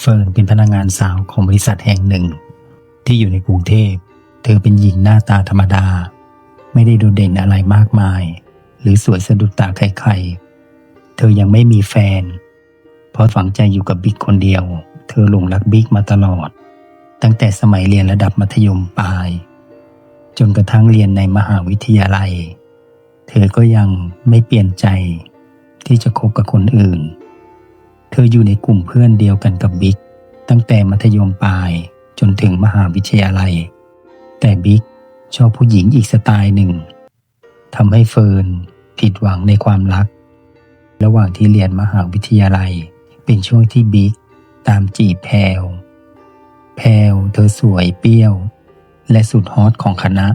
เฟิร์นเป็นพนักงานสาวของบริษัทแห่งหนึ่ง ที่อยู่ในกรุงเทพ เธอเป็นหญิงหน้าตาธรรมดา ไม่ได้โดดเด่นอะไรมากมาย หรือสวยสะดุดตาใครๆ เธอยังไม่มีแฟน เพราะฝังใจอยู่กับบิ๊กคนเดียว เธอหลงรักบิ๊กมาตลอด ตั้งแต่สมัยเรียนระดับมัธยมปลาย จนกระทั่งเรียนในมหาวิทยาลัย เธอก็ยังไม่เปลี่ยนใจที่จะคบกับคนอื่น เธออยู่ในกลุ่มเพื่อนเดียวกันกับบิ๊กตั้งแต่มัธยมปลายจนถึงมหาวิทยาลัย แต่บิ๊กชอบผู้หญิงอีกสไตล์หนึ่งทำให้เฟิร์นผิดหวังในความรัก ระหว่างที่เรียนมหาวิทยาลัย เป็นช่วงที่บิ๊กตามจีบแพลวแพลวเธอสวยเปรี้ยว และสุดฮอตของคณะ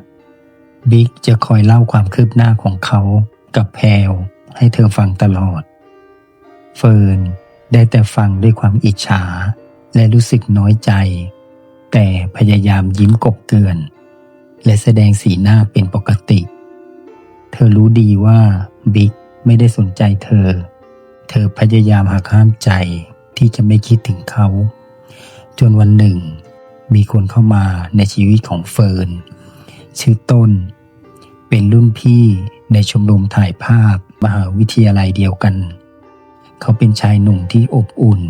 บิ๊กจะคอยเล่าความคืบหน้าของเขากับแพลวให้เธอฟังตลอด เฟิร์น ได้แต่ฟังด้วยความอิจฉา และรู้สึกน้อยใจ แต่พยายามยิ้มกบเกลื่อนและแสดงสีหน้าเป็นปกติ เธอรู้ดีว่าบิ๊กไม่ได้สนใจเธอ เธอพยายามหักห้ามใจที่จะไม่คิดถึงเขา จนวันหนึ่ง มีคนเข้ามาในชีวิตของเฟิร์นชื่อต้น เป็นรุ่นพี่ในชมรมถ่ายภาพมหาวิทยาลัยเดียวกัน เขาเป็นชายหนุ่มที่อบอุ่น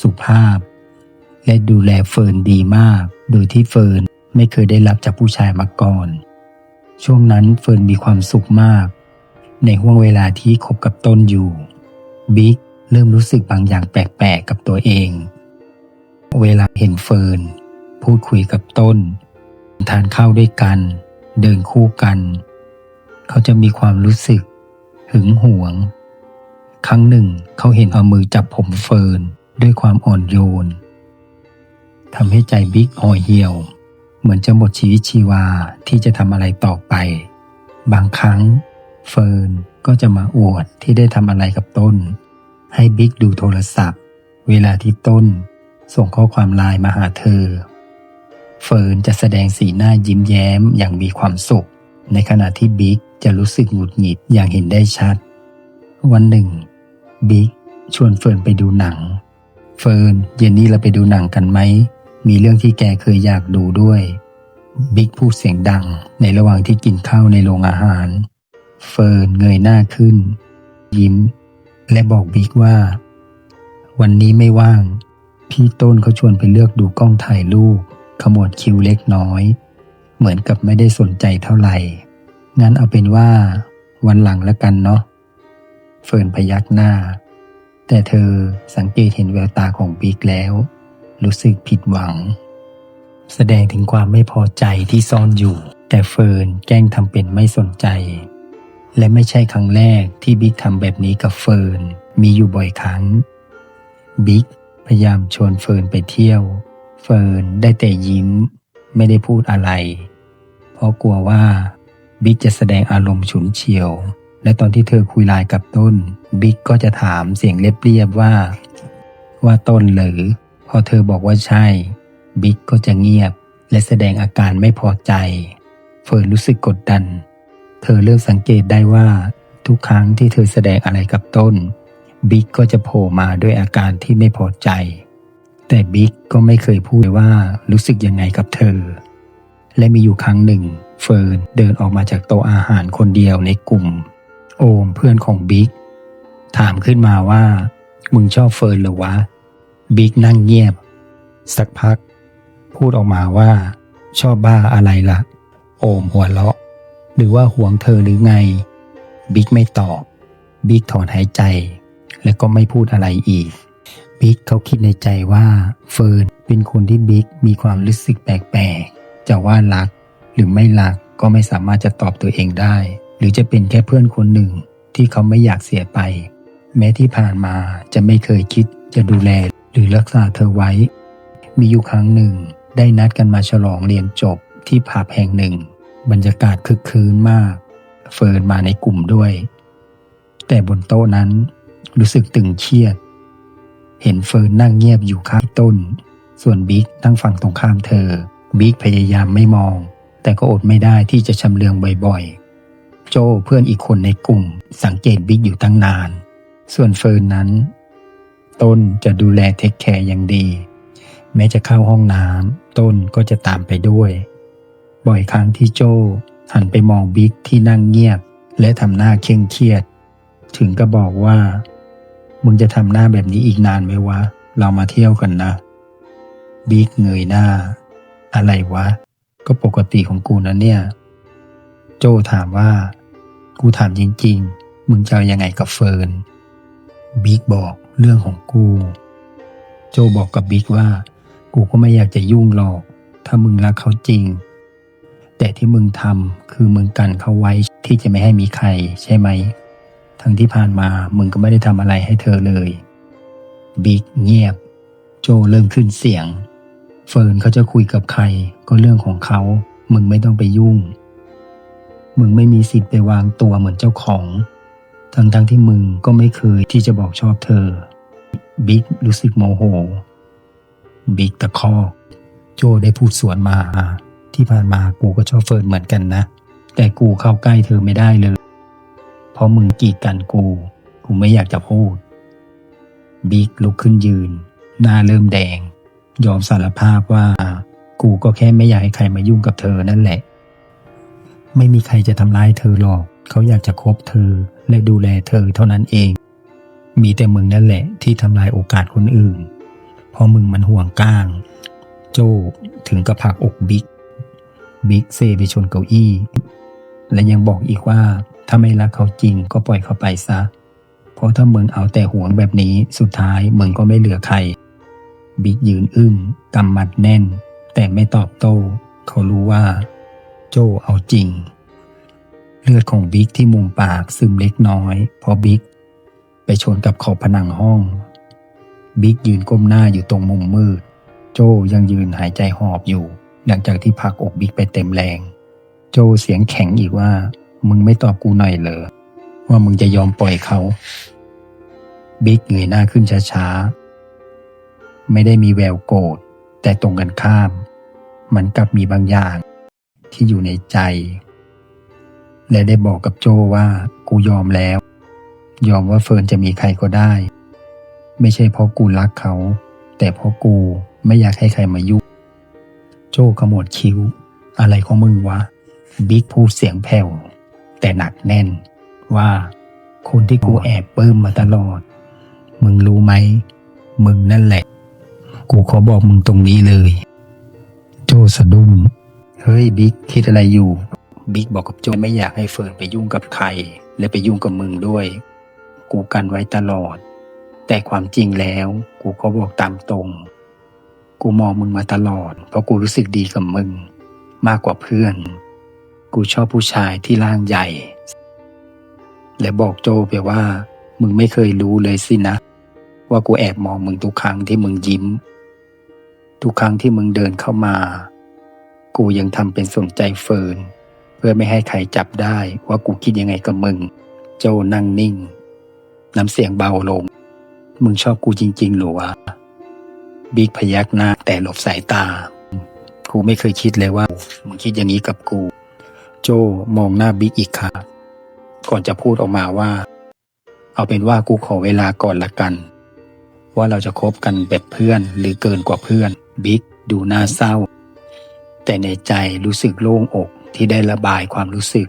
สุภาพ และดูแลเฟิร์นดีมาก โดยที่เฟิร์นไม่เคยได้รับจากผู้ชายมาก่อน ช่วงนั้นเฟิร์นมีความสุขมาก ในห่วงเวลาที่คบกับต้นอยู่ บิ๊กเริ่มรู้สึกบางอย่างแปลกๆกับตัวเอง เวลาเห็นเฟิร์นพูดคุยกับต้น ทานข้าวด้วยกัน เดินคู่กัน เขาจะมีความรู้สึก หึงหวง ครั้งหนึ่งเขาเห็นเอามือจับผมเฟิร์นด้วยความอ่อนโยนทำให้ใจบิ๊กห่อเหี่ยว เหมือนจะหมดชีวิตชีวาที่จะทำอะไรต่อไป บางครั้ง เฟิร์นก็จะมาอวดที่ได้ทำอะไรกับต้น ให้บิ๊กดูโทรศัพท์ เวลาที่ต้น ส่งข้อความไลน์มาหาเธอ เฟิร์นจะแสดงสีหน้ายิ้มแย้มอย่างมีความสุข ในขณะที่บิ๊กจะรู้สึกหงุดหงิดอย่างเห็นได้ชัด วันหนึ่ง บิ๊กชวนเฟิร์นไปดูหนัง เฟิร์นเย็นนี้เราไปดูหนังกันไหม มีเรื่องที่แกเคยอยากดูด้วย บิ๊กพูดเสียงดังในระหว่างที่กินข้าวในโรงอาหาร เฟิร์นเงยหน้าขึ้น ยิ้ม และบอกบิ๊กว่า วันนี้ไม่ว่าง พี่ต้นเขาชวนไปเลือกดูกล้องถ่ายรูปขมวดคิวเล็กน้อย เหมือนกับไม่ได้สนใจเท่าไหร่ งั้นเอาเป็นว่า วันหลังแล้วกันเนาะ เฟิร์นพยักหน้า แต่เธอสังเกตเห็นแววตาของบิ๊กแล้ว รู้สึกผิดหวัง แสดงถึงความไม่พอใจที่ซ่อนอยู่ แต่เฟิร์นแกล้งทำเป็นไม่สนใจ และไม่ใช่ครั้งแรกที่บิ๊กทำแบบนี้กับเฟิร์นมีอยู่บ่อยครั้งบิ๊กพยายามชวนเฟิร์นไปเที่ยว เฟิร์นได้แต่ยิ้ม ไม่ได้พูดอะไร เพราะกลัวว่าบิ๊กจะแสดงอารมณ์ฉุนเฉียว และตอนที่เธอคุยไลน์กับต้น บิ๊กก็จะถามเสียงเรียบๆว่า ว่าต้นหรือ พอเธอบอกว่าใช่ บิ๊กก็จะเงียบ และแสดงอาการไม่พอใจ เฟิร์นรู้สึกกดดัน เธอเริ่มสังเกตได้ว่า ทุกครั้งที่เธอแสดงอะไรกับต้น บิ๊กก็จะโผล่มาด้วยอาการที่ไม่พอใจ แต่บิ๊กก็ไม่เคยพูดเลยว่ารู้สึกยังไงกับเธอ และมีอยู่ครั้งหนึ่ง เฟิร์นเดินออกมาจากโต๊ะอาหารคนเดียวในกลุ่ม โอมเพื่อนของบิ๊กถามขึ้นมาว่า มึงชอบเฟิร์นหรือวะ บิ๊กนั่งเงียบ สักพัก พูดออกมาว่า ชอบบ้าอะไรล่ะ โอมหัวเราะ หรือว่าห่วงเธอหรือไง บิ๊กไม่ตอบ บิ๊กถอนหายใจ และก็ไม่พูดอะไรอีก บิ๊กเขาคิดในใจว่าเฟิร์นเป็นคนที่บิ๊กมีความรู้สึกแปลกๆจะว่ารักหรือไม่รักก็ไม่สามารถจะตอบตัวเองได้ หรือจะเป็นแค่เพื่อนคนหนึ่งที่เขาไม่อยากเสียไป แม้ที่ผ่านมาจะไม่เคยคิดจะดูแลหรือรักษาเธอไว้ มีอยู่ครั้งหนึ่ง ได้นัดกันมาฉลองเรียนจบที่ผับแห่งหนึ่ง บรรยากาศคึกคืนมาก เฟิร์นมาในกลุ่มด้วย แต่บนโต๊ะนั้นรู้สึกตึงเครียด เห็นเฟิร์นนั่งเงียบอยู่ข้างต้น ส่วนบิ๊กนั่งฝั่งตรงข้ามเธอ บิ๊กพยายามไม่มอง แต่ก็อดไม่ได้ที่จะชำเลืองบ่อยๆ โจเพื่อนอีกคนในกลุ่ม สังเกตบิ๊กอยู่ตั้งนาน ส่วนเฟิร์นนั้น ต้นจะดูแลเทคแคร์อย่างดี แม้จะเข้าห้องน้ำต้นก็จะตามไปด้วย บ่อยครั้งที่โจหันไปมองบิ๊กที่นั่งเงียบ และทำหน้าเคร่งเครียด ถึงก็บอกว่า มึงจะทำหน้าแบบนี้อีกนานไหมวะ เรามาเที่ยวกันนะ บิ๊กเงยหน้า อะไรวะ ก็ปกติของกูนะเนี่ย โจถามว่า กูถามจริงๆ มึงจะเอายังไงกับเฟิร์น บิ๊กบอกเรื่องของกู โจบอกกับบิ๊กว่า กูก็ไม่อยากจะยุ่งหรอก ถ้ามึงรักเขาจริง แต่ที่มึงทำคือมึงกันเขาไว้ที่จะไม่ให้มีใครใช่ไหม ทั้งที่ผ่านมามึงก็ไม่ได้ทำอะไรให้เธอเลย บิ๊กเงียบ โจเริ่มขึ้นเสียง เฟิร์นเขาจะคุยกับใครก็เรื่องของเขา มึงไม่ต้องไปยุ่ง มึงไม่มีสิทธิ์ไปวางตัวเหมือนเจ้าของ ทั้งๆทที่มึงก็ไม่เคยที่จะบอกชอบเธอ บิ๊กรู้สึกโมโห บิ๊กตะคอกโจได้พูดสวนมา ที่ผ่านมากูก็ชอบเฟิร์นเหมือนกันนะ แต่กูเข้าใกล้เธอไม่ได้เลย เพราะมึงกีดกันกู กูไม่อยากจะพูด บิ๊กลุกขึ้นยืน หน้าเริ่มแดง ยอมสารภาพว่า กูก็แค่ไม่อยากให้ใครมายุ่งกับเธอนั่นแหละ ไม่มีใครจะทำร้ายเธอหรอก เขาอยากจะคบเธอและดูแลเธอเท่านั้นเอง มีแต่มึงนั่นแหละที่ทำลายโอกาสคนอื่น เพราะมึงมันห่วงก้าง โจ้ถึงกับผักอกบิ๊ก บิ๊กเซไปชนเก้าอี้ และยังบอกอีกว่าถ้าไม่รักเขาจริงก็ปล่อยเขาไปซะ เพราะถ้ามึงเอาแต่ห่วงแบบนี้สุดท้ายมึงก็ไม่เหลือใคร บิ๊กยืนอึ้งกำมัดแน่น แต่ไม่ตอบโต้ เขารู้ว่า โจเอาจริง เลือดของบิ๊กที่มุมปากซึมเล็กน้อย เพราะบิ๊กไปชนกับขอบผนังห้อง บิ๊กยืนก้มหน้าอยู่ตรงมุมมืด โจยังยืนหายใจหอบอยู่ หลังจากที่ผลักอกบิ๊กไปเต็มแรง โจเสียงแข็งอีกว่า มึงไม่ตอบกูหน่อยเหรอว่ามึงจะยอมปล่อยเขา บิ๊กเงยหน้าขึ้นช้าๆ ไม่ได้มีแววโกรธแต่ตรงกันข้าม มันกลับมีบางอย่าง ที่อยู่ในใจ และได้บอกกับโจว่ากูยอมแล้ว ยอมว่าเฟิร์นจะมีใครก็ได้ ไม่ใช่เพราะกูรักเขา แต่เพราะกูไม่อยากให้ใครมายุ่งโจขมวดคิ้ว อะไรของมึงวะบิ๊กพูดเสียงแผ่วแต่หนักแน่นว่าคนที่กูแอบปลื้มมาตลอด มึงรู้ไหม มึงนั่นแหละ กูขอบอกมึงตรงนี้เลย โจสะดุ้ง เฮ้ยบิ๊กคิดอะไรอยู่ บิ๊กบอกกับโจไม่อยากให้เฟิร์นไปยุ่งกับใคร และไปยุ่งกับมึงด้วย กูกันไว้ตลอด แต่ความจริงแล้ว กูก็บอกตามตรง กูมองมึงมาตลอด เพราะกูรู้สึกดีกับมึง มากกว่าเพื่อน กูชอบผู้ชายที่ร่างใหญ่ และบอกโจไปว่า มึงไม่เคยรู้เลยสินะ ว่ากูแอบมองมึงทุกครั้งที่มึงยิ้ม ทุกครั้งที่มึงเดินเข้ามา กูยังทำเป็นสนใจเฟิร์นเพื่อไม่ให้ใครจับได้ว่ากูคิดยังไงกับมึง โจนั่งนิ่ง น้ำเสียงเบาลง มึงชอบกูจริง ๆ หรือวะ บิ๊กพยักหน้าแต่หลบสายตา กูไม่เคยคิดเลยว่า มึงคิดอย่างนี้กับกู โจมองหน้าบิ๊กอีกครั้งก่อนจะพูดออกมาว่า เอาเป็นว่ากูขอเวลาก่อนละกัน ว่าเราจะคบกันแบบเพื่อนหรือเกินกว่าเพื่อน บิ๊กดูน่าเศร้า แต่ในใจรู้สึกโล่งอกที่ได้ระบายความรู้สึก